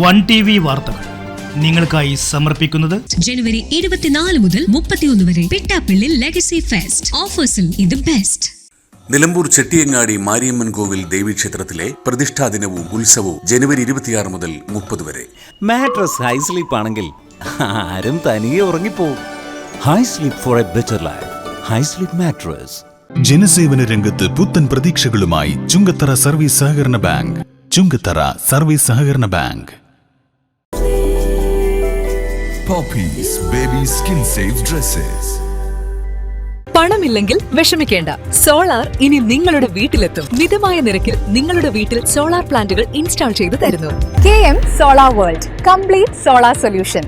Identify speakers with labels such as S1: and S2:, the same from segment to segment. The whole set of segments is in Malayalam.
S1: വൺ ടി വി വാർത്തകൾ നിങ്ങൾക്കായി സമർപ്പിക്കുന്നത്
S2: ജനുവരി ഇരുപത്തിനാല് മുതൽ മുപ്പത്തിയൊന്ന് വരെ പിട്ടാപ്പിള്ളി ലെഗസി ഫെസ്റ്റ് ഓഫേഴ്സിൽ ഇത് ബെസ്റ്റ്
S3: നിലമ്പൂർ ചെട്ടിയങ്ങാടി മാരിയമ്മൻ കോവിൽ ദേവീക്ഷേത്രത്തിലെ പ്രതിഷ്ഠാ ദിനവും ഉത്സവവും ജനുവരി ഇരുപത്തിയാറ് മുതൽ മുപ്പത് വരെ.
S4: മാട്രസ് ഹൈ സ്ലീപ്പ് ആണെങ്കിൽ ആരും തനിയെ ഉറങ്ങിപ്പോവും. High sleep for a better life high sleep mattress
S5: ജനസേവന രംഗത്ത് പുത്തൻ പ്രതീക്ഷകളുമായി ചുങ്കത്തറ സർവീസ് സഹകരണ ബാങ്ക്. ചുങ്കത്തറ സർവീസ് സഹകരണ bank.
S6: Poppies baby skin safe dresses
S7: പണമില്ലെങ്കിൽ വിഷമിക്കേണ്ട. സോളാർ ഇനി നിങ്ങളുടെ വീട്ടിലെത്തും. മിതമായ നിരക്കിൽ നിങ്ങളുടെ വീട്ടിൽ സോളാർ പ്ലാന്റുകൾ ഇൻസ്റ്റാൾ ചെയ്തു തരുന്നു.
S8: K M solar world complete solar solution.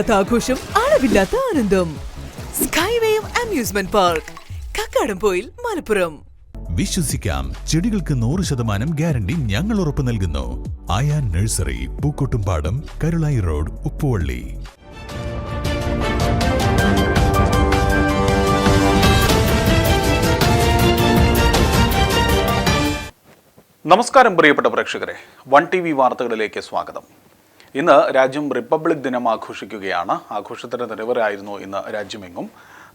S7: അതിരില്ലാത്ത ആഘോഷം അളവില്ലാത്ത ആനന്ദം. Skywave amusement park Kakkadampoyil Malappuram.
S5: വിശ്വസിക്കാം ചെടികൾക്ക് നൂറ് ശതമാനം ഗ്യാരണ്ടി ഞങ്ങൾ ഉറപ്പു നൽകുന്നു. Ayan nursery Pookkottumpadam Karulai road Uppuvalli.
S9: നമസ്കാരം പ്രിയപ്പെട്ട പ്രേക്ഷകരെ. വൺ ടി വി വാർത്തകളിലേക്ക് സ്വാഗതം. ഇന്ന് രാജ്യം റിപ്പബ്ലിക് ദിനം ആഘോഷിക്കുകയാണ്. ആഘോഷത്തിന്റെ നിലവരായിരുന്നു ഇന്ന് രാജ്യമെങ്ങും.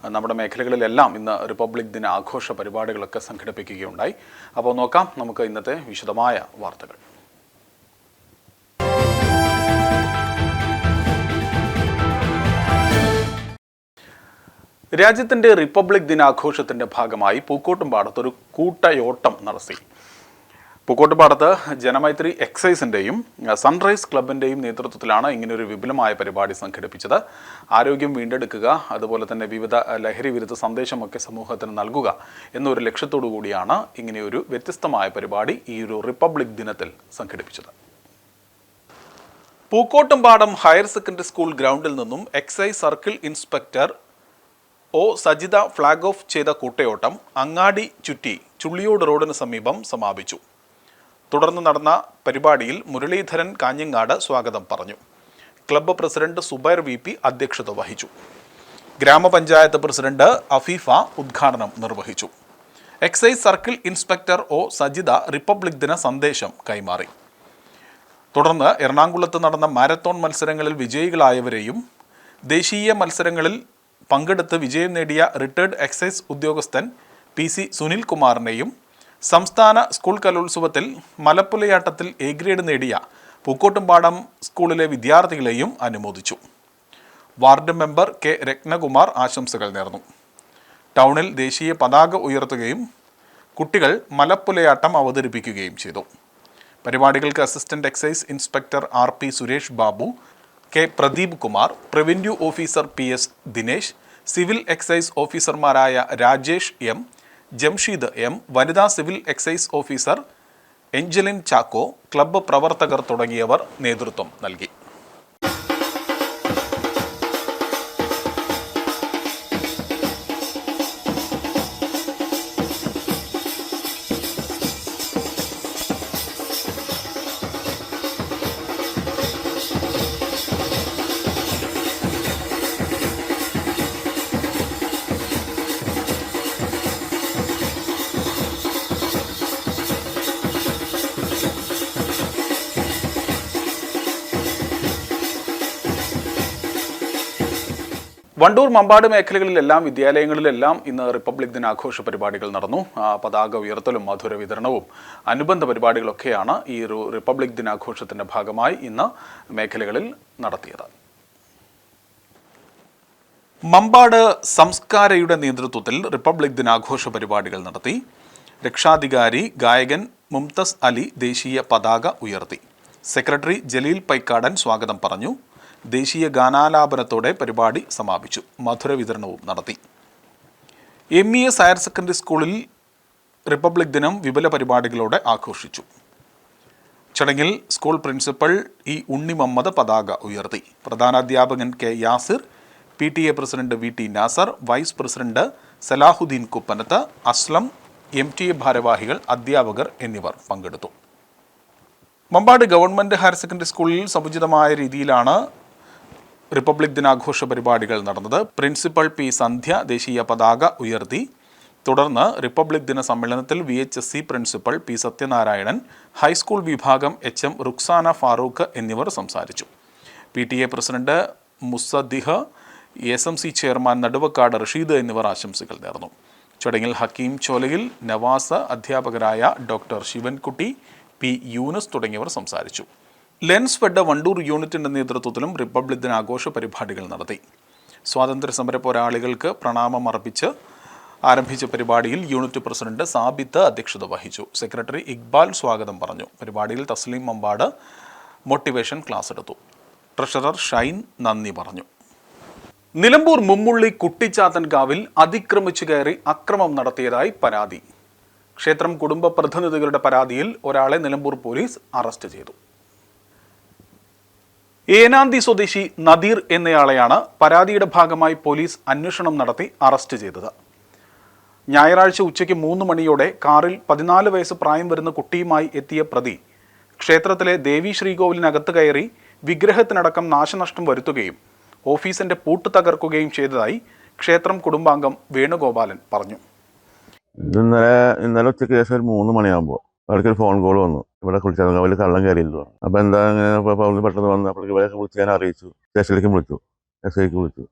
S9: നമ്മുടെ മേഖലകളിലെല്ലാം ഇന്ന് റിപ്പബ്ലിക് ദിന ആഘോഷ പരിപാടികളൊക്കെ സംഘടിപ്പിക്കുകയുണ്ടായി. അപ്പോൾ നോക്കാം നമുക്ക് ഇന്നത്തെ വിശദമായ വാർത്തകൾ. രാജ്യത്തിന്റെ റിപ്പബ്ലിക് ദിനാഘോഷത്തിന്റെ ഭാഗമായി പൂക്കോട്ടുംപാടത്ത് ഒരു കൂട്ടയോട്ടം നടത്തി. പൂക്കോട്ടുപാടത്ത് ജനമൈത്രി എക്സൈസിന്റെയും സൺറൈസ് ക്ലബിന്റെയും നേതൃത്വത്തിലാണ് ഇങ്ങനൊരു വിപുലമായ പരിപാടി സംഘടിപ്പിച്ചത്. ആരോഗ്യം വീണ്ടെടുക്കുക അതുപോലെ തന്നെ വിവിധ ലഹരി വിരുദ്ധ സന്ദേശമൊക്കെ സമൂഹത്തിന് നൽകുക എന്നൊരു ലക്ഷ്യത്തോടു കൂടിയാണ് ഇങ്ങനെയൊരു വ്യത്യസ്തമായ പരിപാടി ഈ ഒരു റിപ്പബ്ലിക് ദിനത്തിൽ സംഘടിപ്പിച്ചത്. പൂക്കോട്ടുംപാടം ഹയർ സെക്കൻഡറി സ്കൂൾ ഗ്രൗണ്ടിൽ നിന്നും excise circle inspector O Sajitha flag off ചെയ്ത കൂട്ടയോട്ടം അങ്ങാടി ചുറ്റി ചുള്ളിയോട് റോഡിന് സമീപം സമാപിച്ചു. തുടർന്ന് നടന്ന പരിപാടിയിൽ മുരളീധരൻ കാഞ്ഞങ്ങാട് സ്വാഗതം പറഞ്ഞു. Club president Zubair V P അധ്യക്ഷത വഹിച്ചു. ഗ്രാമപഞ്ചായത്ത് പ്രസിഡന്റ് അഫീഫ ഉദ്ഘാടനം നിർവഹിച്ചു. Excise circle inspector O Sajitha republic ദിന സന്ദേശം കൈമാറി. തുടർന്ന് എറണാകുളത്ത് നടന്ന മാരത്തോൺ മത്സരങ്ങളിൽ വിജയികളായവരെയും ദേശീയ മത്സരങ്ങളിൽ പങ്കെടുത്ത് വിജയം നേടിയ റിട്ടയർഡ് എക്സൈസ് ഉദ്യോഗസ്ഥൻ പി സി സുനിൽ കുമാറിനെയും സംസ്ഥാന സ്കൂൾ കലോത്സവത്തിൽ മലപ്പുലയാട്ടത്തിൽ എ ഗ്രേഡ് നേടിയ പൂക്കോട്ടുംപാടം സ്കൂളിലെ വിദ്യാർത്ഥികളെയും അനുമോദിച്ചു. വാർഡ് മെമ്പർ കെ രത്നകുമാർ ആശംസകൾ നേർന്നു. ടൗണിൽ ദേശീയ പതാക ഉയർത്തുകയും കുട്ടികൾ മലപ്പുലയാട്ടം അവതരിപ്പിക്കുകയും ചെയ്തു. പരിപാടികൾക്ക് assistant excise inspector R P Suresh Babu K Pradeep Kumar preventive officer P S Dinesh civil excise ഓഫീസർമാരായ രാജേഷ് എം ജംഷീദ് എം വനിതാ civil excise officer Angeline Chacko club പ്രവർത്തകർ തുടങ്ങിയവർ നേതൃത്വം നൽകി. വണ്ടൂർ മമ്പാട് മേഖലകളിലെല്ലാം വിദ്യാലയങ്ങളിലെല്ലാം ഇന്ന് റിപ്പബ്ലിക് ദിനാഘോഷ പരിപാടികൾ നടന്നു. പതാക ഉയർത്തലും മധുര വിതരണവും അനുബന്ധ പരിപാടികളൊക്കെയാണ് ഈ ഒരു റിപ്പബ്ലിക് ദിനാഘോഷത്തിന്റെ ഭാഗമായി ഇന്ന് മേഖലകളിൽ നടത്തിയത്. മമ്പാട് സംസ്കാരയുടെ നേതൃത്വത്തിൽ റിപ്പബ്ലിക് ദിനാഘോഷ പരിപാടികൾ നടത്തി. രക്ഷാധികാരി ഗായകൻ മുംതസ് അലി ദേശീയ പതാക ഉയർത്തി. സെക്രട്ടറി ജലീൽ പൈക്കാടൻ സ്വാഗതം പറഞ്ഞു. ദേശീയ ഗാനാലാപനത്തോടെ പരിപാടി സമാപിച്ചു. മധുര വിതരണവും നടത്തി. M E S higher secondary സ്കൂളിൽ റിപ്പബ്ലിക് ദിനം വിപുല പരിപാടികളോടെ ആഘോഷിച്ചു. ചടങ്ങിൽ school principal E Unni Muhammad പതാക ഉയർത്തി. പ്രധാനാധ്യാപകൻ K Yasir P T A president V T Nasar vice president Salahuddin Kuppanath Aslam M T A ഭാരവാഹികൾ അധ്യാപകർ എന്നിവർ പങ്കെടുത്തു. മമ്പാട് ഗവൺമെന്റ് ഹയർ സെക്കൻഡറി സ്കൂളിൽ സമുചിതമായ രീതിയിലാണ് റിപ്പബ്ലിക് ദിനാഘോഷ പരിപാടികൾ നടന്നത്. പ്രിൻസിപ്പൽ പി സന്ധ്യ ദേശീയ പതാക ഉയർത്തി. തുടർന്ന് റിപ്പബ്ലിക് ദിന സമ്മേളനത്തിൽ V H S C principal P Sathyanarayanan high school വിഭാഗം എച്ച് എം റുക്സാന ഫാറൂഖ് എന്നിവർ സംസാരിച്ചു. P T A president Musaddih S M C chairman Naduvakkad Rasheed എന്നിവർ ആശംസകൾ നേർന്നു. ചടങ്ങിൽ ഹക്കീം ചോലയിൽ നവാസ് അധ്യാപകരായ ഡോക്ടർ ശിവൻകുട്ടി പി യൂനസ് തുടങ്ങിയവർ സംസാരിച്ചു. ലെൻസ് വെഡ വണ്ടൂർ യൂണിറ്റിന്റെ നേതൃത്വത്തിലും റിപ്പബ്ലിക് ദിനാഘോഷ പരിപാടികൾ നടത്തി. സ്വാതന്ത്ര്യ സമര പോരാളികൾക്ക് പ്രണാമം അർപ്പിച്ച് ആരംഭിച്ച പരിപാടിയിൽ യൂണിറ്റ് പ്രസിഡന്റ് സാബിത്ത് അധ്യക്ഷത വഹിച്ചു. സെക്രട്ടറി ഇക്ബാൽ സ്വാഗതം പറഞ്ഞു. പരിപാടിയിൽ തസ്ലീം മമ്പാട് മോട്ടിവേഷൻ ക്ലാസ് എടുത്തു. ട്രഷറർ ഷൈൻ നന്ദി പറഞ്ഞു. നിലമ്പൂർ മുമ്മുള്ളി കുട്ടിച്ചാത്തൻകാവിൽ അതിക്രമിച്ചു കയറി അക്രമം നടത്തിയതായി പരാതി. ക്ഷേത്രം കുടുംബ പ്രതിനിധികളുടെ പരാതിയിൽ ഒരാളെ നിലമ്പൂർ പോലീസ് അറസ്റ്റ് ചെയ്തു. ഏനാന്തി സ്വദേശി നദീർ എന്നയാളെയാണ് പരാതിയുടെ ഭാഗമായി പോലീസ് അന്വേഷണം നടത്തി അറസ്റ്റ് ചെയ്തത്. ഞായറാഴ്ച ഉച്ചയ്ക്ക് മൂന്ന് മണിയോടെ കാറിൽ പതിനാല് വയസ്സ് പ്രായം വരുന്ന കുട്ടിയുമായി എത്തിയ പ്രതി ക്ഷേത്രത്തിലെ ദേവി ശ്രീകോവിലിനകത്ത് കയറി വിഗ്രഹത്തിനടക്കം നാശനഷ്ടം വരുത്തുകയും ഓഫീസിന്റെ പൂട്ട് തകർക്കുകയും ചെയ്തതായി ക്ഷേത്രം കുടുംബാംഗം വേണുഗോപാലൻ പറഞ്ഞു.
S10: ഇന്നലെ ഇന്നലെ ഉച്ചയ്ക്ക് ശേഷം ഒരു മൂന്ന് മണിയാകുമ്പോൾ അവർക്ക് ഒരു ഫോൺ കോൾ വന്നു. ഇവിടെ കുളിച്ചാൽ കള്ളം കയറിയില്ല അപ്പോൾ എന്താ അങ്ങനെ? പെട്ടെന്ന് വന്നു അപ്പോൾ ഇവരെ വിളിച്ച് ഞാൻ അറിയിച്ചു. സ്റ്റേഷനിലേക്ക് വിളിച്ചു. എസ് ഐക്ക് വിളിച്ചു.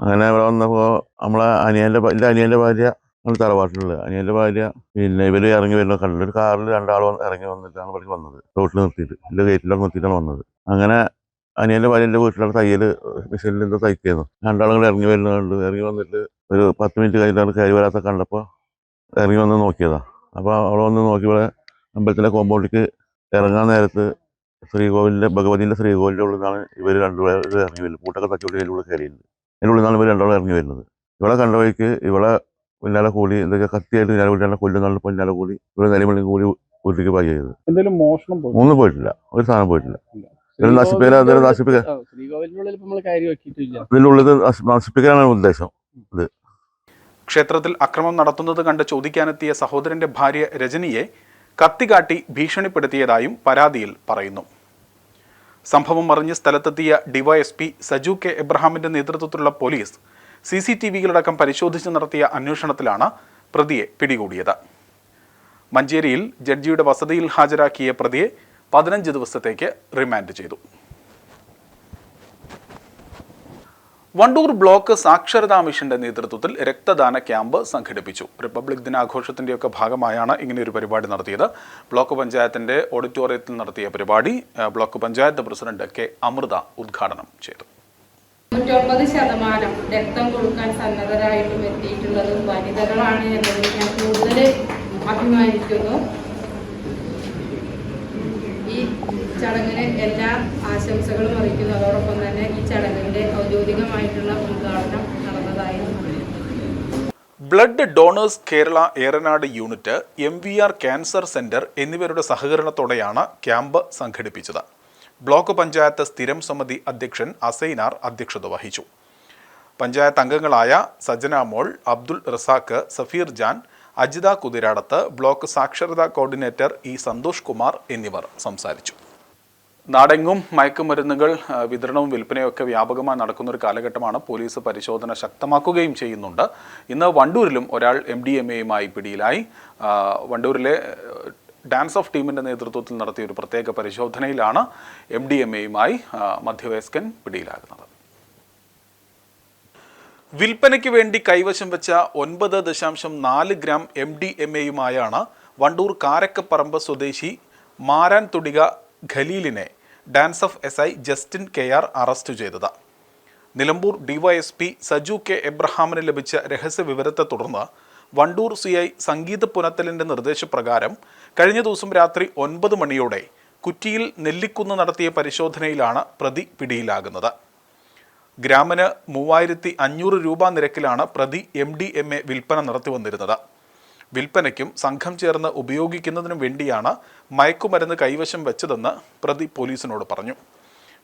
S10: അങ്ങനെ ഇവിടെ വന്നപ്പോൾ നമ്മളെ അനിയന്റെ എന്റെ അനിയന്റെ ഭാര്യ നമ്മൾ തറവാട്ടിലുള്ളത്. അനിയന്റെ ഭാര്യ പിന്നെ ഇവർ ഇറങ്ങി വരുന്ന കണ്ടു ഒരു കാറിൽ രണ്ടാൾ ഇറങ്ങി വന്നിട്ടാണ് ഇവിടേക്ക് വന്നത്. റോട്ടിൽ നിർത്തിയിട്ട്. എന്റെ ഗേറ്റിലൊക്കെ നിർത്തിയിട്ടാണ് വന്നത്. അങ്ങനെ അനിയന്റെ ഭാര്യ എന്റെ വീട്ടിലുള്ള തയ്യൽ മിഷനിൽ എന്തോ തയ്ക്കുന്നു രണ്ടാളും കൂടെ ഇറങ്ങി വരുന്നുണ്ട് ഇറങ്ങി വന്നിട്ട് ഒരു പത്ത് മിനിറ്റ് കഴിഞ്ഞിട്ടാണ് കയറി വരാത്ത കണ്ടപ്പോൾ ഇറങ്ങി വന്ന് നോക്കിയതാ. അപ്പോൾ അവിടെ വന്ന് നോക്കിയപ്പോൾ അമ്പലത്തിലെ കോമ്പൗണ്ടിലേക്ക് ഇറങ്ങാൻ നേരത്ത് ശ്രീകോവിലിന്റെ ഭഗവതിന്റെ ശ്രീകോവിലിന്റെ ഉള്ളിൽ നിന്നാണ് ഇവർ രണ്ടുപേർ ഇറങ്ങി വരുന്നത്. പൂട്ടൊക്കെ തച്ചുകൊണ്ട് അതിന്റെ ഉള്ളിൽ കയറിയിട്ടുണ്ട് അതിന്റെ ഉള്ളിൽ നിന്നാണ് ഇവർ രണ്ടാളും ഇറങ്ങി വരുന്നത്. ഇവളെ കണ്ട വഴിക്ക് ഇവളെ പിന്നാലെ കൂടി എന്തൊക്കെ കത്തിയായിട്ട് പിന്നാലെ കൂടി കൊല്ലുന്നാണ് പിന്നാലെ കൂടി ഇവിടെ നിലവിളി കൂടി വീട്ടിലേക്ക് പായി ചെയ്തത്
S11: എന്തെങ്കിലും മോഷണം പോയി
S10: ഒന്നും പോയിട്ടില്ല. ഒരു സാധനം പോയിട്ടില്ല.
S9: ക്ഷേത്രത്തിൽ അക്രമം നടത്തുന്നത് കണ്ട് ചോദിക്കാനെത്തിയ സഹോദരന്റെ ഭാര്യ രജനിയെ കത്തികാട്ടി ഭീഷണിപ്പെടുത്തിയതായും പരാതിയിൽ പറയുന്നു. സംഭവം അറിഞ്ഞ് സ്ഥലത്തെത്തിയ ഡിവൈഎസ്പി സജു കെ എബ്രഹാമിന്റെ നേതൃത്വത്തിലുള്ള പോലീസ് സി സി ടി വികളടക്കം പരിശോധിച്ച് നടത്തിയ അന്വേഷണത്തിലാണ് പ്രതിയെ പിടികൂടിയത്. മഞ്ചേരിയിൽ ജഡ്ജിയുടെ വസതിയിൽ ഹാജരാക്കിയ പ്രതിയെ പതിനഞ്ച് ദിവസത്തേക്ക് റിമാൻഡ് ചെയ്തു. വണ്ടൂർ ബ്ലോക്ക് സാക്ഷരതാ മിഷന്റെ നേതൃത്വത്തിൽ രക്തദാന ക്യാമ്പ് സംഘടിപ്പിച്ചു. റിപ്പബ്ലിക് ദിനാഘോഷത്തിന്റെയൊക്കെ ഭാഗമായാണ് ഇങ്ങനെ ഒരു പരിപാടി നടത്തിയത്. ബ്ലോക്ക് പഞ്ചായത്തിന്റെ ഓഡിറ്റോറിയത്തിൽ നടത്തിയ പരിപാടി block panchayat president K. Amritha ഉദ്ഘാടനം ചെയ്തു.
S12: തൊണ്ണൂറ്റൊമ്പത് ശതമാനം രക്തം കൊടുക്കാൻ സന്നദ്ധരായിട്ടും എത്തിയിട്ടുള്ളത് വനിതകളാണ് എന്നതിൽ ഞാൻ കൂടുതൽ അഭിമാനിക്കുന്നു. ഈ ചടങ്ങിന് എല്ലാ ആശംസകളും അറിയിക്കുന്നു അതോടൊപ്പം തന്നെ ഈ ചടങ്ങിന്റെ
S9: blood donors Kerala Eranad unit M V R cancer centre എന്നിവരുടെ സഹകരണത്തോടെയാണ് ക്യാമ്പ് സംഘടിപ്പിച്ചത്. ബ്ലോക്ക് പഞ്ചായത്ത് സ്ഥിരം സമിതി അധ്യക്ഷൻ അസൈനാർ അധ്യക്ഷത വഹിച്ചു. പഞ്ചായത്ത് അംഗങ്ങളായ സജന മോൾ അബ്ദുൾ റസാഖ് സഫീർ ജാൻ അജിത കുതിരാടത്ത് ബ്ലോക്ക് സാക്ഷരതാ കോർഡിനേറ്റർ ഇ സന്തോഷ് കുമാർ എന്നിവർ സംസാരിച്ചു. നാടെങ്ങും മയക്കുമരുന്നുകൾ വിതരണവും വിൽപ്പനയും ഒക്കെ വ്യാപകമായി നടക്കുന്ന ഒരു കാലഘട്ടമാണ് പോലീസ് പരിശോധന ശക്തമാക്കുകയും ചെയ്യുന്നുണ്ട്. ഇന്ന് വണ്ടൂരിലും ഒരാൾ എം ഡി എം എയുമായി പിടിയിലായി. വണ്ടൂരിലെ ഡാൻസ് ഓഫ് ടീമിന്റെ നേതൃത്വത്തിൽ നടത്തിയ ഒരു പ്രത്യേക പരിശോധനയിലാണ് എം ഡി എം എയുമായി മധ്യവയസ്കൻ പിടിയിലാകുന്നത്. വിൽപ്പനയ്ക്ക് വേണ്ടി കൈവശം വെച്ച ഒൻപത് ദശാംശം നാല് ഗ്രാം എം ഡി എം എയുമായാണ് വണ്ടൂർ കാരക്കപ്പറമ്പ് സ്വദേശി മാരാൻ തുടിക ഖലീലിനെ DANSAF S I Justin K R arrest ചെയ്തത്. നിലമ്പൂർ ഡിവൈഎസ്പി സജു കെ എബ്രഹാമിന് ലഭിച്ച രഹസ്യ വിവരത്തെ തുടർന്ന് വണ്ടൂർ സി ഐ സംഗീത പുനത്തലിന്റെ നിർദ്ദേശപ്രകാരം കഴിഞ്ഞ ദിവസം രാത്രി ഒൻപത് മണിയോടെ കുറ്റിയിൽ നെല്ലിക്കുന്ന് നടത്തിയ പരിശോധനയിലാണ് പ്രതി പിടിയിലാകുന്നത്. ഗ്രാമിന് മൂവായിരത്തി അഞ്ഞൂറ് രൂപ നിരക്കിലാണ് പ്രതി എം ഡി എം എ വിൽപ്പന നടത്തി വന്നിരുന്നത് വിൽപ്പനയ്ക്കും സംഘം ചേർന്ന് ഉപയോഗിക്കുന്നതിനും വേണ്ടിയാണ് മയക്കുമരുന്ന് കൈവശം വെച്ചതെന്ന് പ്രതി പോലീസിനോട് പറഞ്ഞു.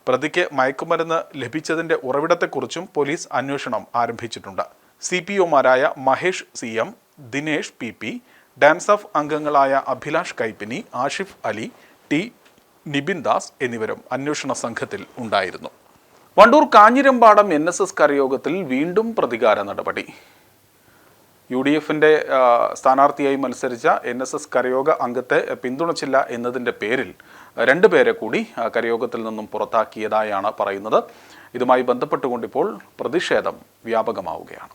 S9: പ്രതിക്ക് മയക്കുമരുന്ന് ലഭിച്ചതിന്റെ ഉറവിടത്തെക്കുറിച്ചും പോലീസ് അന്വേഷണം ആരംഭിച്ചിട്ടുണ്ട്. C P ഒമാരായ Mahesh C M Dinesh P P DANSAF അംഗങ്ങളായ അഭിലാഷ് കൈപ്പിനി ആഷിഫ് അലി ടി നിബിൻ ദാസ് എന്നിവരും അന്വേഷണ സംഘത്തിൽ ഉണ്ടായിരുന്നു. Wandoor Kanjirambadam N S S കരയോഗത്തിൽ വീണ്ടും പ്രതികാര നടപടി. യു ഡി എഫിന്റെ സ്ഥാനാർത്ഥിയായി മത്സരിച്ച എൻ എസ് എസ് കരയോഗ അംഗത്തെ പിന്തുണച്ചില്ല എന്നതിന്റെ പേരിൽ രണ്ടുപേരെ കൂടി കരയോഗത്തിൽ നിന്നും പുറത്താക്കിയതായാണ് പറയുന്നത്. ഇതുമായി ബന്ധപ്പെട്ടുകൊണ്ടിപ്പോൾ പ്രതിഷേധം വ്യാപകമാവുകയാണ്.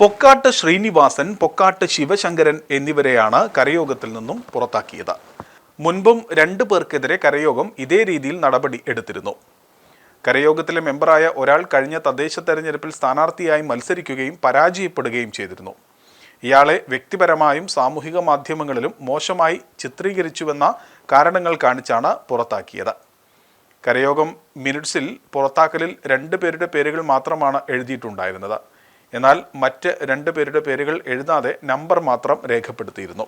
S9: പൊക്കാട്ട് ശ്രീനിവാസൻ പൊക്കാട്ട് ശിവശങ്കരൻ എന്നിവരെയാണ് കരയോഗത്തിൽ നിന്നും പുറത്താക്കിയത്. മുൻപും രണ്ടു പേർക്കെതിരെ കരയോഗം ഇതേ രീതിയിൽ നടപടി എടുത്തിരുന്നു. കരയോഗത്തിലെ മെമ്പറായ ഒരാൾ കഴിഞ്ഞ തദ്ദേശ തെരഞ്ഞെടുപ്പിൽ സ്ഥാനാർത്ഥിയായി മത്സരിക്കുകയും പരാജയപ്പെടുകയും ചെയ്തിരുന്നു. ഇയാളെ വ്യക്തിപരമായും സാമൂഹിക മാധ്യമങ്ങളിലും മോശമായി ചിത്രീകരിച്ചുവെന്ന കാരണങ്ങൾ കാണിച്ചാണ് പുറത്താക്കിയത്. കരയോഗം മിനിറ്റ്സിൽ പുറത്താക്കലിൽ രണ്ട് പേരുടെ പേരുകൾ മാത്രമാണ് എഴുതിയിട്ടുണ്ടായിരുന്നത്. എന്നാൽ മറ്റ് രണ്ട് പേരുടെ പേരുകൾ എഴുതാതെ നമ്പർ മാത്രം രേഖപ്പെടുത്തിയിരുന്നു.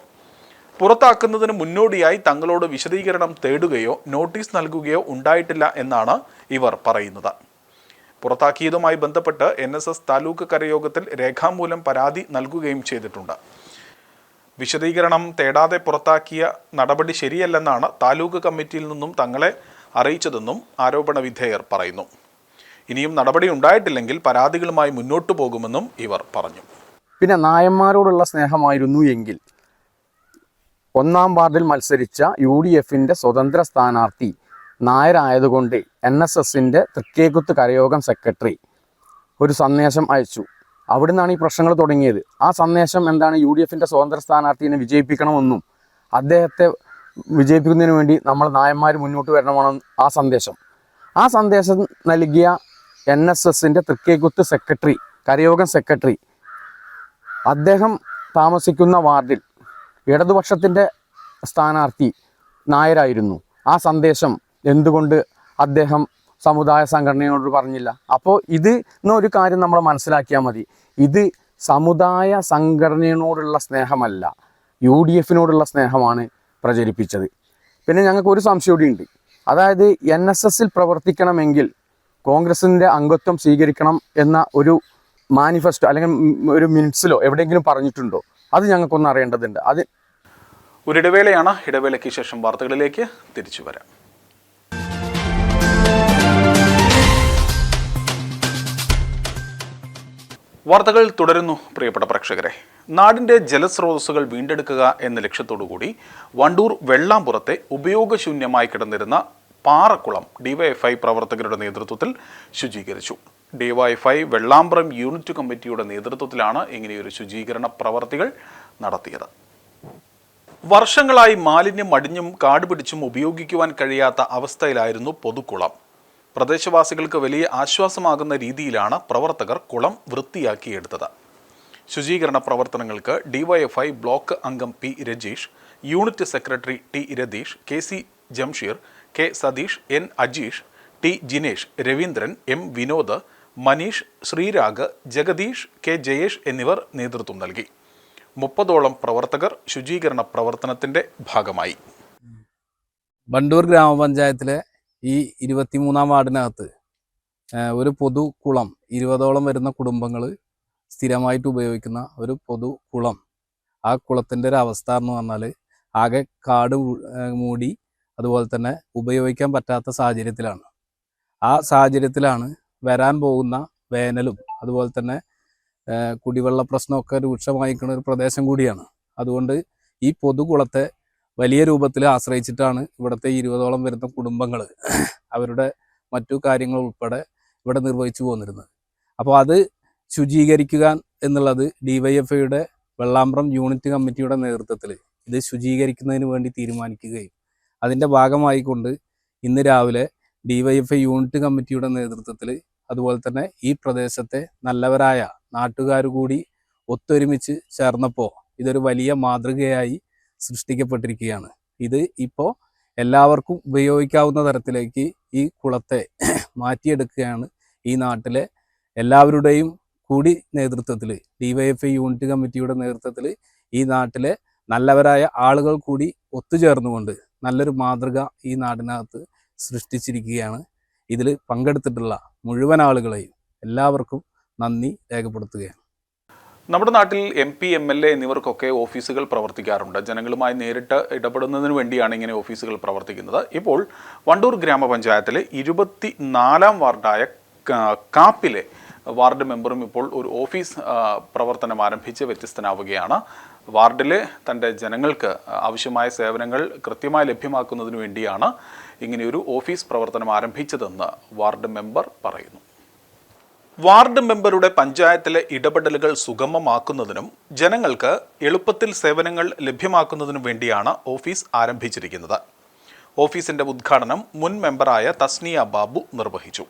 S9: പുറത്താക്കുന്നതിന് മുന്നോടിയായി തങ്ങളോട് വിശദീകരണം തേടുകയോ നോട്ടീസ് നൽകുകയോ ഉണ്ടായിട്ടില്ല എന്നാണ് ഇവർ പറയുന്നത്. പുറത്താക്കിയതുമായി ബന്ധപ്പെട്ട് എൻ എസ് എസ് താലൂക്ക് കരയോഗത്തിൽ രേഖാമൂലം പരാതി നൽകുകയും ചെയ്തിട്ടുണ്ട്. വിശദീകരണം തേടാതെ പുറത്താക്കിയ നടപടി ശരിയല്ലെന്നാണ് താലൂക്ക് കമ്മിറ്റിയിൽ നിന്നും തങ്ങളെ അറിയിച്ചതെന്നും ആരോപണ വിധേയർ പറയുന്നു. ഇനിയും നടപടി ഉണ്ടായിട്ടില്ലെങ്കിൽ പരാതികളുമായി മുന്നോട്ടു പോകുമെന്നും ഇവർ പറഞ്ഞു.
S11: പിന്നെ നായന്മാരോടുള്ള സ്നേഹമായിരുന്നു എങ്കിൽ ഒന്നാം വാർഡിൽ മത്സരിച്ച യു ഡി എഫിന്റെ സ്വതന്ത്ര സ്ഥാനാർത്ഥി നായരായതുകൊണ്ട് എൻ എസ് എസിന്റെ തൃക്കേക്കുത്ത് കരയോഗം സെക്രട്ടറി ഒരു സന്ദേശം അയച്ചു. അവിടുന്നാണ് ഈ പ്രശ്നങ്ങൾ തുടങ്ങിയത്. ആ സന്ദേശം എന്താണ്? യു ഡി എഫിന്റെ സ്വതന്ത്ര സ്ഥാനാർത്ഥിനെ വിജയിപ്പിക്കണമെന്നും അദ്ദേഹത്തെ വിജയിപ്പിക്കുന്നതിന് വേണ്ടി നമ്മൾ നായന്മാർ മുന്നോട്ട് വരണമെന്നും ആ സന്ദേശം. ആ സന്ദേശം നൽകിയ എൻ എസ് എസിന്റെ തൃക്കേക്കുത്ത് സെക്രട്ടറി കരയോഗം സെക്രട്ടറി. അദ്ദേഹം താമസിക്കുന്ന വാർഡിൽ ഇടതുപക്ഷത്തിന്റെ സ്ഥാനാർത്ഥി നായരായിരുന്നു. ആ സന്ദേശം എന്തുകൊണ്ട് അദ്ദേഹം സമുദായ സംഘടനയോട് പറഞ്ഞില്ല? അപ്പോൾ ഇത് എന്നൊരു കാര്യം നമ്മൾ മനസ്സിലാക്കിയാൽ മതി. ഇത് സമുദായ സംഘടനയോടുള്ള സ്നേഹമല്ല. യു ഡി എഫിനോടുള്ള സ്നേഹമാണ് പ്രചരിപ്പിച്ചത്. പിന്നെ ഞങ്ങൾക്ക് ഒരു സംശയം കൂടി ഉണ്ട്. അതായത് എൻ എസ് എസിൽ പ്രവർത്തിക്കണമെങ്കിൽ കോൺഗ്രസിന്റെ അംഗത്വം സ്വീകരിക്കണം എന്ന ഒരു മാനിഫെസ്റ്റോ അല്ലെങ്കിൽ ഒരു മിനിറ്റ്സിലോ എവിടെയെങ്കിലും പറഞ്ഞിട്ടുണ്ടോ? അത് ഞങ്ങൾക്കൊന്ന് അറിയേണ്ടതുണ്ട്. അത്
S9: ഒരിടവേളയാണ് ഇടവേളയ്ക്ക് ശേഷം വാർത്തകളിലേക്ക് തിരിച്ചു വരാം. വാർത്തകൾ തുടരുന്നു പ്രിയപ്പെട്ട പ്രേക്ഷകരെ. നാടിന്റെ ജലസ്രോതസ്സുകൾ വീണ്ടെടുക്കുക എന്ന ലക്ഷ്യത്തോടുകൂടി വണ്ടൂർ വെള്ളാമ്പുറത്തെ ഉപയോഗശൂന്യമായി കിടന്നിരുന്ന പാറക്കുളം ഡിവൈഎഫ്ഐ പ്രവർത്തകരുടെ നേതൃത്വത്തിൽ ശുചീകരിച്ചു. ഡിവൈഎഫ്ഐ വെള്ളാമ്പ്രം യൂണിറ്റ് കമ്മിറ്റിയുടെ നേതൃത്വത്തിലാണ് ഇങ്ങനെയൊരു ശുചീകരണ പ്രവർത്തികൾ നടത്തിയത്. വർഷങ്ങളായി മാലിന്യം അടിഞ്ഞും കാടുപിടിച്ചും ഉപയോഗിക്കുവാൻ കഴിയാത്ത അവസ്ഥയിലായിരുന്നു പൊതുക്കുളം പ്രദേശവാസികൾക്ക് വലിയ ആശ്വാസമാകുന്ന രീതിയിലാണ് പ്രവർത്തകർ കുളം വൃത്തിയാക്കിയെടുത്തത്. ശുചീകരണ പ്രവർത്തനങ്ങൾക്ക് ഡിവൈഎഫ്ഐ ബ്ലോക്ക് അംഗം P Rajeesh unit secretary T Ratheesh K C Jamsheer K Satheesh N Ajeesh T Jinesh Raveendran M Vinod Maneesh Sreerag Jagadeesh K Jayesh എന്നിവർ നേതൃത്വം നൽകി. മുപ്പതോളം പ്രവർത്തകർ ശുചീകരണ പ്രവർത്തനത്തിന്റെ ഭാഗമായി.
S11: ബണ്ടൂർ ഗ്രാമപഞ്ചായത്തിലെ ഈ ഇരുപത്തിമൂന്നാം വാർഡിനകത്ത് ഒരു പൊതു കുളം ഇരുപതോളം വരുന്ന കുടുംബങ്ങൾ സ്ഥിരമായിട്ട് ഉപയോഗിക്കുന്ന ഒരു പൊതു കുളം ആ കുളത്തിന്റെ ഒരു അവസ്ഥ എന്ന് പറഞ്ഞാൽ ആകെ കാട് മൂടി അതുപോലെ തന്നെ ഉപയോഗിക്കാൻ പറ്റാത്ത സാഹചര്യത്തിലാണ്. ആ സാഹചര്യത്തിലാണ് വരാൻ പോകുന്ന വേനലും അതുപോലെ തന്നെ കുടിവെള്ള പ്രശ്നമൊക്കെ രൂക്ഷമായിരിക്കുന്ന ഒരു പ്രദേശം കൂടിയാണ്. അതുകൊണ്ട് ഈ പൊതുകുളത്തെ വലിയ രൂപത്തിൽ ആശ്രയിച്ചിട്ടാണ് ഇവിടുത്തെ ഇരുപതോളം വരുന്ന കുടുംബങ്ങൾ അവരുടെ മറ്റു കാര്യങ്ങൾ ഉൾപ്പെടെ ഇവിടെ നിർവഹിച്ചു പോന്നിരുന്നത്. അപ്പോൾ അത് ശുചീകരിക്കുക എന്നുള്ളത് ഡിവൈഎഫ്ഐയുടെ വെള്ളാമ്പ്രം യൂണിറ്റ് കമ്മിറ്റിയുടെ നേതൃത്വത്തിൽ ഇത് ശുചീകരിക്കുന്നതിന് വേണ്ടി തീരുമാനിക്കുകയും അതിന്റെ ഭാഗമായിക്കൊണ്ട് ഇന്ന് രാവിലെ ഡിവൈഎഫ്ഐ യൂണിറ്റ് കമ്മിറ്റിയുടെ നേതൃത്വത്തിൽ അതുപോലെ തന്നെ ഈ പ്രദേശത്തെ നല്ലവരായ നാട്ടുകാർ കൂടി ഒത്തൊരുമിച്ച് ചേർന്നപ്പോൾ ഇതൊരു വലിയ മാതൃകയായി സൃഷ്ടിക്കപ്പെട്ടിരിക്കുകയാണ്. ഇത് ഇപ്പോൾ എല്ലാവർക്കും ഉപയോഗിക്കാവുന്ന തരത്തിലേക്ക് ഈ കുളത്തെ മാറ്റിയെടുക്കുകയാണ് ഈ നാട്ടിലെ എല്ലാവരുടെയും കൂടി നേതൃത്വത്തിൽ ഡിവൈഎഫ്ഐ യൂണിറ്റ് കമ്മിറ്റിയുടെ നേതൃത്വത്തിൽ ഈ നാട്ടിലെ നല്ലവരായ ആളുകൾ കൂടി ഒത്തുചേർന്നുകൊണ്ട് നല്ലൊരു മാതൃക ഈ നാടിനകത്ത് സൃഷ്ടിച്ചിരിക്കുകയാണ്. ഇതിൽ പങ്കെടുത്തിട്ടുള്ള മുഴുവൻ ആളുകളെയും എല്ലാവർക്കും നന്ദി രേഖപ്പെടുത്തുകയാണ്.
S9: നമ്മുടെ നാട്ടിൽ M P M L A എന്നിവർക്കൊക്കെ ഓഫീസുകൾ പ്രവർത്തിക്കാറുണ്ട്. ജനങ്ങളുമായി നേരിട്ട് ഇടപെടുന്നതിന് വേണ്ടിയാണ് ഇങ്ങനെ ഓഫീസുകൾ പ്രവർത്തിക്കുന്നത്. ഇപ്പോൾ വണ്ടൂർ ഗ്രാമപഞ്ചായത്തിലെ ഇരുപത്തി നാലാം വാർഡായ കാപ്പിലെ വാർഡ് മെമ്പറും ഇപ്പോൾ ഒരു ഓഫീസ് പ്രവർത്തനം ആരംഭിച്ച് വ്യത്യസ്തനാവുകയാണ്. വാർഡിലെ തന്റെ ജനങ്ങൾക്ക് ആവശ്യമായ സേവനങ്ങൾ കൃത്യമായി ലഭ്യമാക്കുന്നതിന് വേണ്ടിയാണ് ഇങ്ങനെയൊരു ഓഫീസ് പ്രവർത്തനം ആരംഭിച്ചതെന്ന് വാർഡ് മെമ്പർ പറയുന്നു. വാർഡ് മെമ്പറുടെ പഞ്ചായത്തിലെ ഇടപെടലുകൾ സുഗമമാക്കുന്നതിനും ജനങ്ങൾക്ക് എളുപ്പത്തിൽ സേവനങ്ങൾ ലഭ്യമാക്കുന്നതിനും വേണ്ടിയാണ് ഓഫീസ് ആരംഭിച്ചിരിക്കുന്നത്. ഓഫീസിന്റെ ഉദ്ഘാടനം മുൻ മെമ്പറായ തസ്നിയ ബാബു നിർവഹിച്ചു.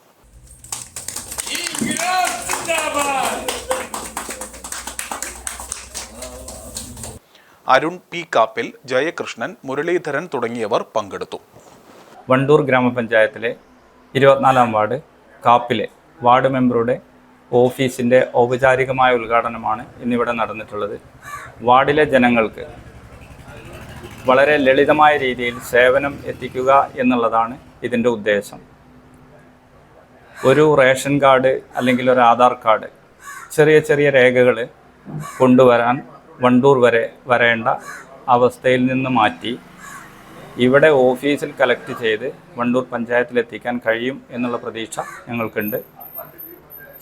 S9: അരുൺ പി കാപ്പിൽ ജയകൃഷ്ണൻ മുരളീധരൻ തുടങ്ങിയവർ പങ്കെടുത്തു.
S13: വണ്ടൂർ ഗ്രാമപഞ്ചായത്തിലെ ഇരുപത്തിനാലാം വാർഡ് കാപ്പിലെ വാർഡ് മെമ്പറുടെ ഓഫീസിന്റെ ഔപചാരികമായ ഉദ്ഘാടനമാണ് ഇന്നിവിടെ നടന്നിട്ടുള്ളത്. വാർഡിലെ ജനങ്ങൾക്ക് വളരെ ലളിതമായ രീതിയിൽ സേവനം എത്തിക്കുക എന്നുള്ളതാണ് ഇതിന്റെ ഉദ്ദേശം. ഒരു റേഷൻ കാർഡ് അല്ലെങ്കിൽ ഒരു ആധാർ കാർഡ് ചെറിയ ചെറിയ രേഖകൾ കൊണ്ടുവരാൻ വണ്ടൂർ വരെ വരേണ്ട അവസ്ഥയിൽ നിന്ന് മാറ്റി ഇവിടെ ഓഫീസിൽ കളക്ട് ചെയ്ത് വണ്ടൂർ പഞ്ചായത്തിൽ എത്തിക്കാൻ കഴിയും എന്നുള്ള പ്രതീക്ഷ ഞങ്ങൾക്കുണ്ട്.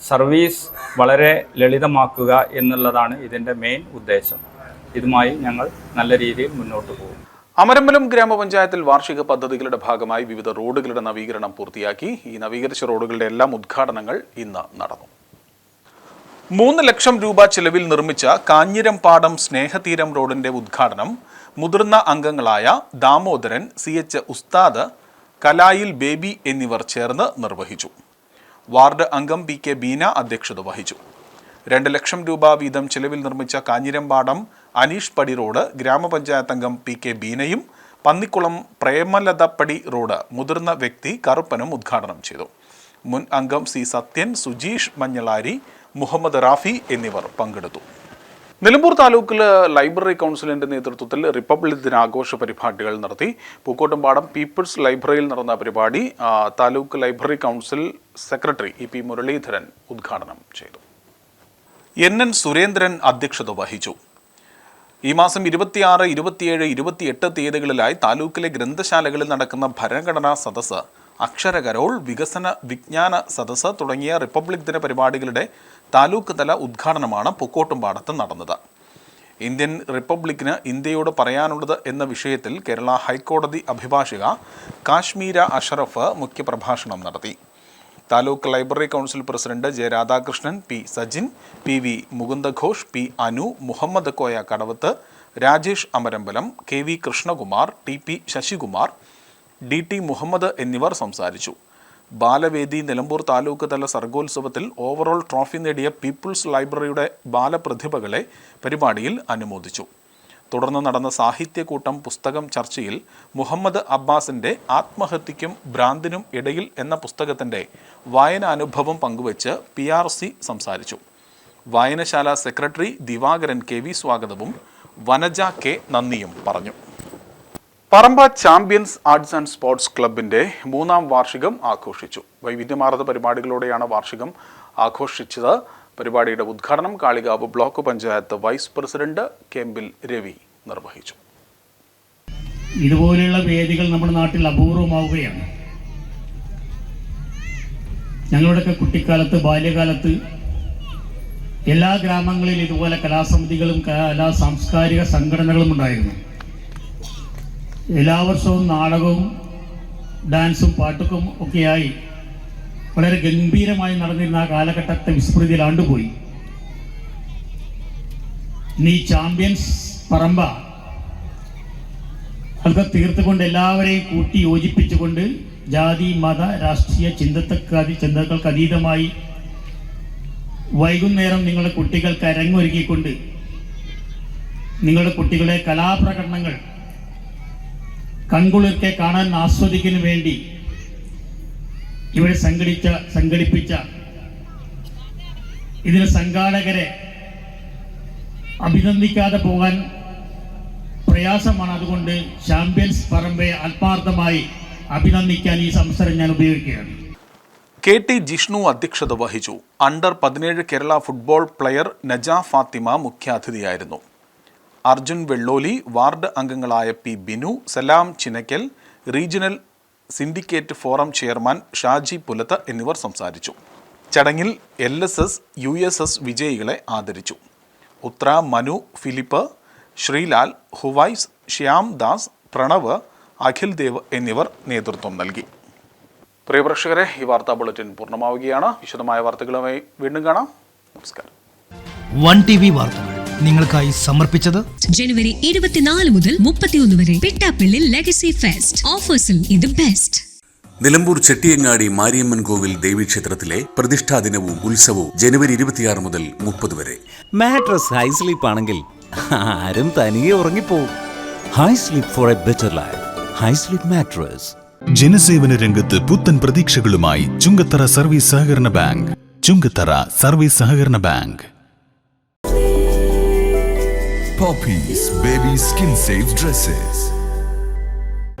S13: സർവീസ് വളരെ ലളിതമാക്കുക എന്നുള്ളതാണ് ഇതിന്റെ മെയിൻ ഉദ്ദേശം. ഇതുമായി ഞങ്ങൾ നല്ല രീതിയിൽ മുന്നോട്ട് പോകും.
S9: അമരമ്പലം ഗ്രാമപഞ്ചായത്തിൽ വാർഷിക പദ്ധതികളുടെ ഭാഗമായി വിവിധ റോഡുകളുടെ നവീകരണം പൂർത്തിയാക്കി. ഈ നവീകരിച്ച റോഡുകളുടെ എല്ലാം ഉദ്ഘാടനങ്ങൾ ഇന്ന് നടന്നു. മൂന്ന് ലക്ഷം രൂപ ചെലവിൽ നിർമ്മിച്ച കാഞ്ഞിരംപാടം സ്നേഹതീരം റോഡിന്റെ ഉദ്ഘാടനം മുതിർന്ന അംഗങ്ങളായ ദാമോദരൻ സി എച്ച് ഉസ്താദ് കലായിൽ ബേബി എന്നിവർ ചേർന്ന് നിർവഹിച്ചു. വാർഡ് അംഗം പി കെ ബീന അധ്യക്ഷത വഹിച്ചു. രണ്ട് ലക്ഷം രൂപ വീതം ചെലവിൽ നിർമ്മിച്ച കാഞ്ഞിരമ്പാടം അനീഷ് പടി റോഡ് ഗ്രാമപഞ്ചായത്ത് അംഗം പി കെ ബീനയും പന്നിക്കുളം പ്രേമലതപ്പടി റോഡ് മുതിർന്ന വ്യക്തി കറുപ്പനും ഉദ്ഘാടനം ചെയ്തു. മുൻ അംഗം സി സത്യൻ സുജീഷ് മഞ്ഞളാരി മുഹമ്മദ് റാഫി എന്നിവർ പങ്കെടുത്തു. നിലമ്പൂർ താലൂക്കിൽ ലൈബ്രറി കൗൺസിലിന്റെ നേതൃത്വത്തിൽ റിപ്പബ്ലിക് ദിനാഘോഷ പരിപാടികൾ നടത്തി. പൂക്കോട്ടുംപാടം പീപ്പിൾസ് ലൈബ്രറിയിൽ നടന്ന പരിപാടി taluk library council secretary E P Muraleedharan ഉദ്ഘാടനം ചെയ്തു. എൻ എൻ സുരേന്ദ്രൻ അധ്യക്ഷത വഹിച്ചു. ഈ മാസം ഇരുപത്തിയാറ് ഇരുപത്തിയേഴ് ഇരുപത്തിയെട്ട് തീയതികളിലായി താലൂക്കിലെ ഗ്രന്ഥശാലകളിൽ നടക്കുന്ന ഭരണഘടനാ സദസ്സ് അക്ഷരകരോൾ വികസന വിജ്ഞാന സദസ്സ് തുടങ്ങിയ റിപ്പബ്ലിക് ദിന പരിപാടികളുടെ താലൂക്ക് തല ഉദ്ഘാടനമാണ് പൂക്കോട്ടുംപാടത്ത് നടന്നത്. ഇന്ത്യൻ റിപ്പബ്ലിക്കിന് ഇന്ത്യയോട് പറയാനുള്ളത് എന്ന വിഷയത്തിൽ കേരള ഹൈക്കോടതി അഭിഭാഷക കാശ്മീര അഷറഫ് മുഖ്യപ്രഭാഷണം നടത്തി. Taluk library council president J Radhakrishnan P Sajin P V Mukundaghosh P Anu Muhammad Koya Kadavath Rajesh Amarambalam K V Krishnakumar T P Sasikumar D T Muhammad എന്നിവർ സംസാരിച്ചു. ബാലവേദി നിലമ്പൂർ താലൂക്ക് തല സർഗോത്സവത്തിൽ ഓവറോൾ ട്രോഫി നേടിയ പീപ്പിൾസ് ലൈബ്രറിയുടെ ബാലപ്രതിഭകളെ പരിപാടിയിൽ അനുമോദിച്ചു. തുടർന്ന് നടന്ന സാഹിത്യകൂട്ടം പുസ്തകം ചർച്ചയിൽ മുഹമ്മദ് അബ്ബാസിന്റെ ആത്മഹത്യയ്ക്കും ഭ്രാന്തിനും ഇടയിൽ എന്ന പുസ്തകത്തിന്റെ വായനാനുഭവം പങ്കുവച്ച് പി ആർ സി സംസാരിച്ചു. വായനശാല സെക്രട്ടറി ദിവാകരൻ കെ വി സ്വാഗതവും വനജ കെ നന്ദിയും പറഞ്ഞു. Paramba champions arts and sports ക്ലബിന്റെ മൂന്നാം വാർഷികം ആഘോഷിച്ചു. വൈവിധ്യമാർന്ന പരിപാടികളോടെയാണ് വാർഷികം ആഘോഷിച്ചത്. പരിപാടിയുടെ ഉദ്ഘാടനം Kalikavu block panchayat vice president Kempil Ravi നിർവഹിച്ചു.
S14: ഇതുപോലെയുള്ള വേദികൾ നമ്മുടെ നാട്ടിൽ അപൂർവമാവുകയാണ്. ഞങ്ങളുടെയൊക്കെ കുട്ടിക്കാലത്ത് ബാല്യകാലത്ത് എല്ലാ ഗ്രാമങ്ങളിലും ഇതുപോലെ കലാസമിതികളും കലാ സാംസ്കാരിക സംഘടനകളും ഉണ്ടായിരുന്നു. എല്ലാ വർഷവും നാടകവും ഡാൻസും പാട്ടുക്കും ഒക്കെയായി വളരെ ഗംഭീരമായി നടന്നിരുന്ന ആ കാലഘട്ടത്തെ വിസ്മൃതിയിൽ ആണ്ടുപോയി. നീ ചാമ്പ്യൻസ് പറമ്പ അതൊക്കെ തീർത്തുകൊണ്ട് എല്ലാവരെയും കൂട്ടി യോജിപ്പിച്ചുകൊണ്ട് ജാതി മത രാഷ്ട്രീയ ചിന്തത്തക്കാതി ചിന്തകൾക്ക് അതീതമായി വൈകുന്നേരം നിങ്ങളുടെ കുട്ടികൾക്ക് അരങ്ങൊരുക്കിക്കൊണ്ട് നിങ്ങളുടെ കുട്ടികളെ കലാപ്രകടനങ്ങൾ കൺകുളിർക്കെ കാണാൻ ആസ്വദിക്കുന്നതിന് വേണ്ടി ഇവിടെ സംഘടിച്ച സംഘടിപ്പിച്ച ഇതിന് സംഘാടകരെ അഭിനന്ദിക്കാതെ പോകാൻ പ്രയാസമാണ്. അതുകൊണ്ട് ചാമ്പ്യൻസ് പറമ്പയെ ആത്മാർത്ഥമായി അഭിനന്ദിക്കാൻ ഈ സംസാരം ഞാൻ ഉപയോഗിക്കുകയാണ്.
S9: കെ ടി ജിഷ്ണു അധ്യക്ഷത വഹിച്ചു. അണ്ടർ പതിനേഴ് കേരള ഫുട്ബോൾ പ്ലെയർ നജ ഫാത്തിമ മുഖ്യാതിഥിയായിരുന്നു. അർജുൻ വെള്ളോലി വാർഡ് അംഗങ്ങളായ P Binu Salam Chinakkal regional syndicate forum chairman Shaji Pulath എന്നിവർ സംസാരിച്ചു. ചടങ്ങിൽ L S S U S S വിജയികളെ ആദരിച്ചു. ഉത്ര മനു ഫിലിപ്പ് ശ്രീലാൽ ഹുവൈസ് ശ്യാം ദാസ് പ്രണവ് അഖിൽ ദേവ് എന്നിവർ നേതൃത്വം നൽകി. പ്രിയപ്രേക്ഷകരെ ഈ വാർത്താ ബുള്ളറ്റിൻ പൂർണമാവുകയാണ്. വിശദമായ വാർത്തകളുമായി വീണ്ടും കാണാം. നമസ്കാരം.
S1: വൺ ടി വി വാർത്തകൾ. നിങ്ങൾക്കായി സമർപ്പിച്ചത്
S2: ജനുവരി ഇരുപത്തിനാല് മുതൽ മുപ്പത്തിയൊന്ന് വരെ പിട്ടാപ്പിള്ളിൽ ലെഗസി ഫെസ്റ്റ് ഓഫേഴ്സിൽ ഇത് ബെസ്റ്റ്
S3: നിലമ്പൂർ ചെട്ടിയങ്ങാടി മാരിയമ്മൻ കോവിൽ ദേവീക്ഷേത്രത്തിലെ പ്രതിഷ്ഠാ ദിനവും ഉത്സവവും ജനുവരി ഇരുപത്തിയാറ് മുതൽ മുപ്പത് വരെ.
S4: മാട്രസ് ഹൈ സ്ലീപ്പ് ആണെങ്കിൽ ആരും തനിയെ ഉറങ്ങിപ്പോവും. High sleep for a better life high sleep mattress
S5: ജനസേവന രംഗത്ത് പുത്തൻ പ്രതീക്ഷകളുമായി ചുങ്കത്തറ സർവീസ് സഹകരണ ബാങ്ക്. ചുങ്കത്തറ സർവീസ് സഹകരണ bank.
S6: Poppies Baby Skin Safe Dresses.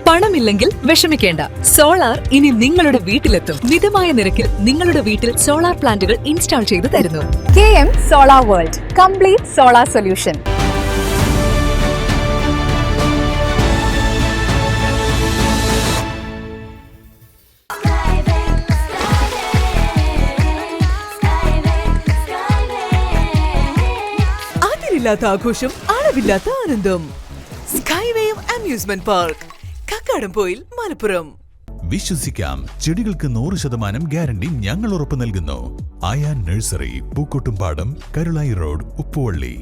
S7: പണമില്ലെങ്കിൽ വിഷമിക്കേണ്ട. സോളാർ ഇനി നിങ്ങളുടെ വീട്ടിലെത്തും. മിതമായ നിരക്കിൽ നിങ്ങളുടെ വീട്ടിൽ സോളാർ പ്ലാന്റുകൾ ഇൻസ്റ്റാൾ ചെയ്തു തരുന്നു.
S8: K M solar world complete solar solution.
S7: അതിരില്ലാത്ത ആഘോഷം അളവില്ലാത്ത ആനന്ദം. Skywave amusement park Kakkadampoyil Malappuram.
S5: വിശ്വസിക്കാം ചെടികൾക്ക് നൂറ് ശതമാനം ഗ്യാരണ്ടി ഞങ്ങൾ ഉറപ്പു നൽകുന്നു. Ayan nursery Pookkottumpadam Karulai road Uppuvalli.